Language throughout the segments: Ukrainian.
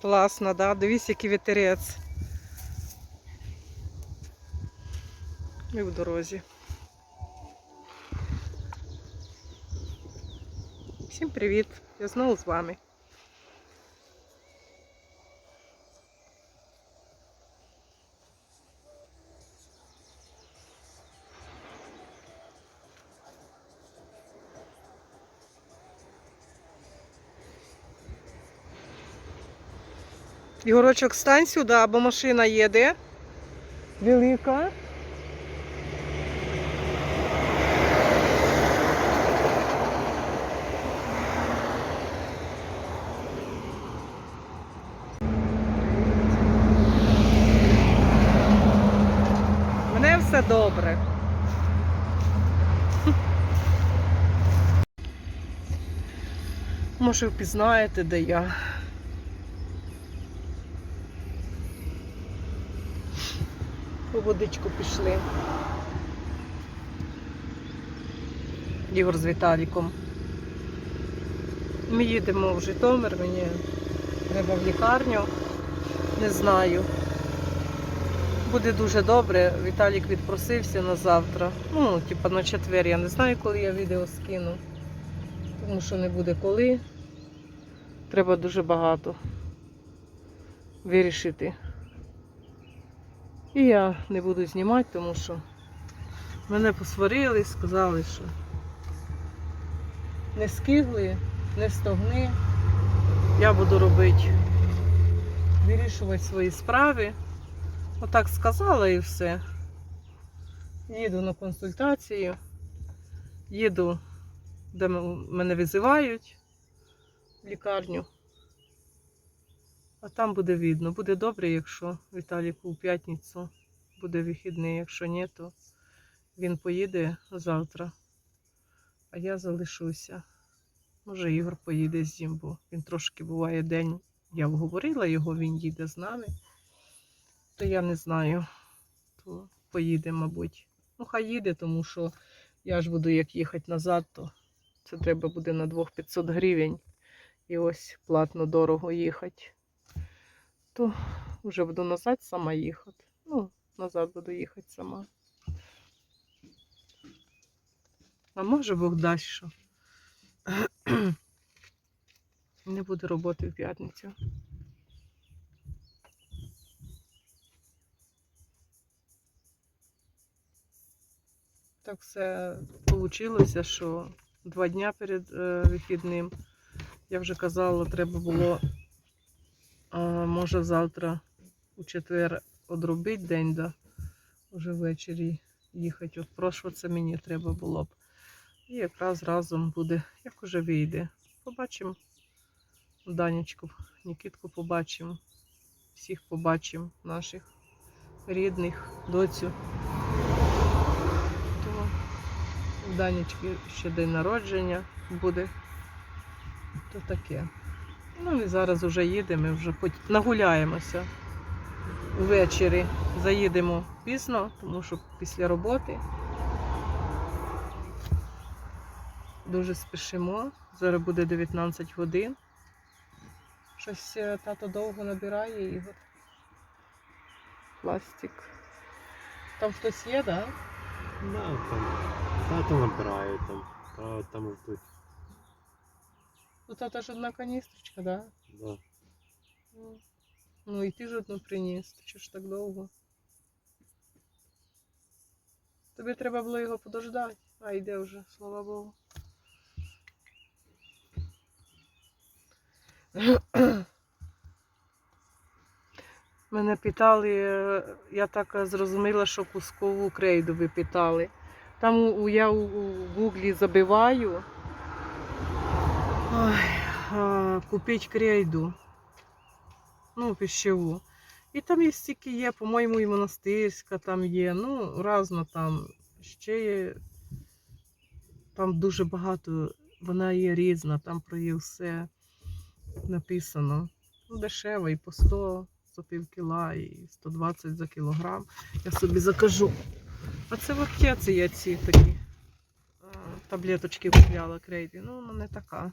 Класно, да? Дивіться, який вітерець. І в дорозі. Всім привіт! Я знову з вами. Ігорочок, стань сюди, бо машина їде. Велика. Мене все добре. Може, впізнаєте, де я. По водичку пішли. Ігор з Віталіком. Ми їдемо в Житомир, мені треба в лікарню. Не знаю. Буде дуже добре. Віталік відпросився на завтра. Ну, типа на четвер. Я не знаю, коли я відео скину. Тому що не буде коли. Треба дуже багато вирішити. І я не буду знімати, тому що мене посварили, сказали, що не скигли, не стогни. Я буду робити, вирішувати свої справи. Отак сказала і все. Їду на консультацію, їду, де мене визивають в лікарню. А там буде видно. Буде добре, якщо Віталіку у п'ятницю буде вихідний. Якщо ні, то він поїде завтра. А я залишуся. Може, Ігор поїде з ним, бо він трошки буває день. Я вговорила його, він їде з нами. То я не знаю. То поїде, мабуть. Ну, хай їде, тому що я ж буду як їхати назад, то це треба буде на 2500 гривень. І ось платно дорого їхати то вже буду назад сама їхати. Ну, назад буду їхати сама. А може Бог дасть що. Не буде роботи в п'ятницю. Так все вийшло, що два дня перед е, вихідним я вже казала, треба було може завтра у четвер одробити день, да, вже ввечері їхати. От прошло це мені треба було б. І якраз разом буде, як уже вийде. Побачимо Данечку, Нікітку побачимо. Всіх побачимо, наших рідних, доцю. То у Данечки ще день народження буде. То таке. Ну і зараз вже їдемо, вже хоч нагуляємося ввечері. Заїдемо пізно, тому що після роботи дуже спішимо. Зараз буде 19 годин. Щось е, тато довго набирає Ігор. Пластик. Там хтось є, так? Да? Да, там тато набирає там, та там ждуть. Тата ж одна каністрочка, так? Да? Да. Ну, Ну і ти ж одну приніс, ти чого ж так довго? Тобі треба було його подождати, а йде вже, слава Богу. Мене питали, я так зрозуміла, що кускову крейду ви питали. Там я у гуглі забиваю. Ой, а, купіть крейду. Ну, пищеву. І там є стільки є, по-моєму, і монастирська там є. Ну, разно там. Ще є. Там дуже багато, вона є різна, там про її все написано. Ну, дешево, і по 100 за пів кіла, і 120 за кілограм. Я собі закажу. А це в аптеці є ці такі таблеточки купляла крейді. Ну, вона не така.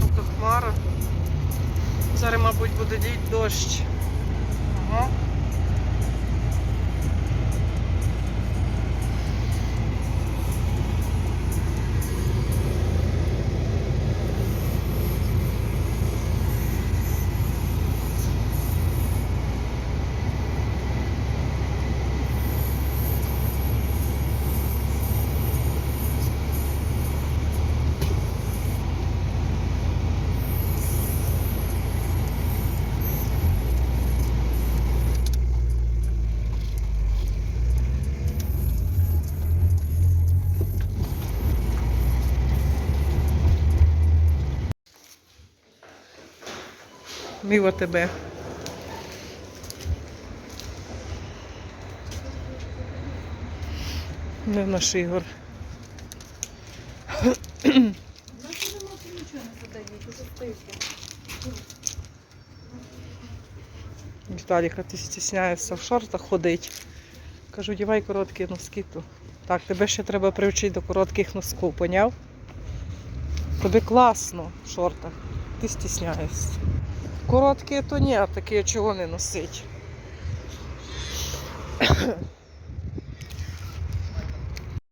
Тобто хмара. Зараз, мабуть, буде діти дощ. Ага. Міва тебе. Не в наш Ігор. Віталіка, ти стісняєшся в шортах ходить. Кажу, дівай короткі носки. То. Так, тебе ще треба привчити до коротких носків, поняв? Тобі класно в шортах. Ти стісняєшся. Короткі то ні, а такі чого не носить.